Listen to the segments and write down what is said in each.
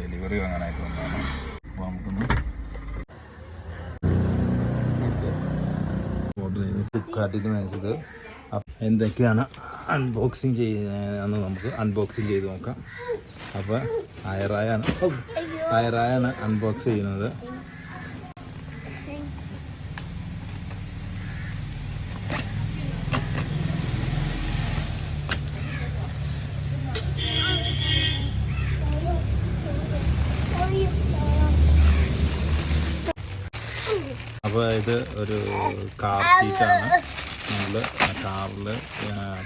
Delivery വാങ്ങാനായിട്ട് വന്നതാണ്. അപ്പോൾ നമുക്കൊന്ന് ഓർഡർ ചെയ്ത് ഫ്ലിപ്കാർട്ടിൽ നിന്ന് വാങ്ങിച്ചത് എന്തൊക്കെയാണ് അൺബോക്സിങ് ചെയ്യുന്നതെന്ന് നമുക്ക് അൺബോക്സിങ് ചെയ്ത് നോക്കാം. അപ്പോൾ അയറായാണ് അയറായാണ് അൺബോക്സ് ചെയ്യുന്നത്. അപ്പോൾ ഇത് ഒരു കാർ സീറ്റാണ് നമ്മൾ കാറിൽ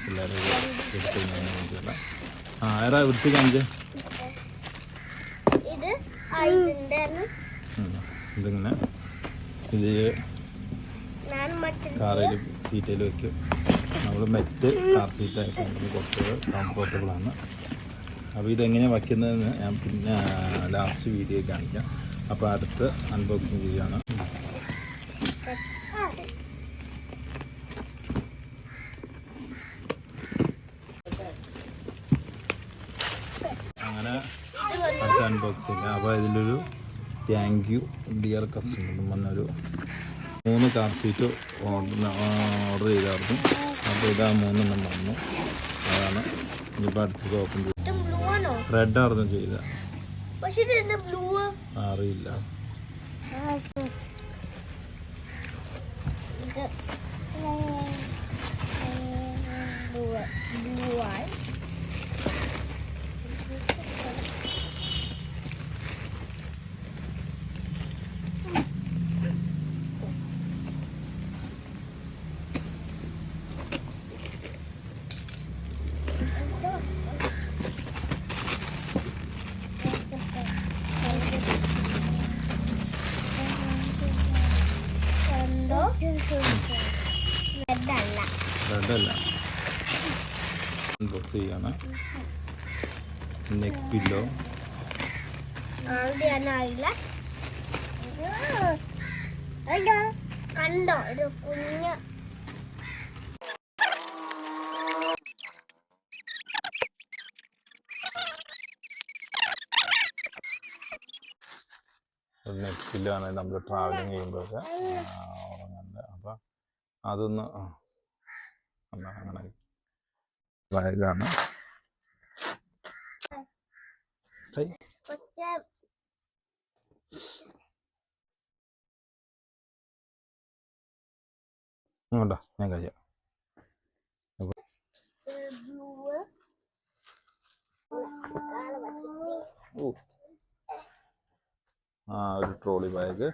പിള്ളേരെ എടുക്കുന്നതിന് വേണ്ടിയുള്ള ആ അയറാ വൃത്തി കാണിച്ച്. ഇതിങ്ങനെ. ഇത് കാറിൽ സീറ്റിൽ വെക്കും. നമ്മൾ മെറ്റ് കാർ സീറ്റായിട്ട് കുറച്ച് കംഫർട്ടബിളാണ് അപ്പോൾ ഇതെങ്ങനെയാണ് വയ്ക്കുന്നതെന്ന് ഞാൻ പിന്നെ ലാസ്റ്റ് വീഡിയോ കാണിക്കാം. അപ്പോൾ അടുത്ത് അൺബോക്സിങ് ചെയ്യുകയാണ് അങ്ങനെ അൺബോക്സിങ് അപ്പോൾ ഇതിലൊരു താങ്ക് യു ഡിയർ കസ്റ്റമർ പറഞ്ഞൊരു മൂന്ന് കാർ സീറ്റ് ഓർഡർ ഓർഡർ ചെയ്തായിരുന്നു. അപ്പോൾ ഇതാ മൂന്നെണ്ണം വന്നു. അതാണ് ഇനിയിപ്പോൾ അടുത്തത് ഓപ്പൺ ചെയ്ത് ബ്ലൂ ആണോ? റെഡ് ആയിരുന്നു ചെയ്ത അറിയില്ല. ഇത് ബ്ലൂ ബ്ലൂ ആണ് കണ്ടോ റെഡല്ല അൺബോക്സ് ചെയ്യാണ്. നെക്ക് പില്ലോ കണ്ടോ? ഒരു കുഞ്ഞ്. ആണ് നമ്മൾ ട്രാവലിങ് ചെയ്യുമ്പോഴൊക്കെ. അതൊന്ന് ബാഗാണ് ഹൈ ഞാൻ കഴിയാം ആ ഒരു ട്രോളി ബാഗ്.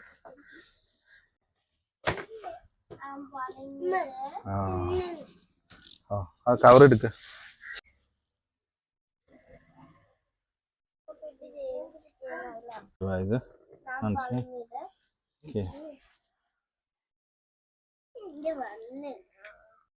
ആ. ആ കവർ എടുക്ക. ബാഗ് മനസ്സിലായി? ഓക്കെ. ഇത് വന്ന്.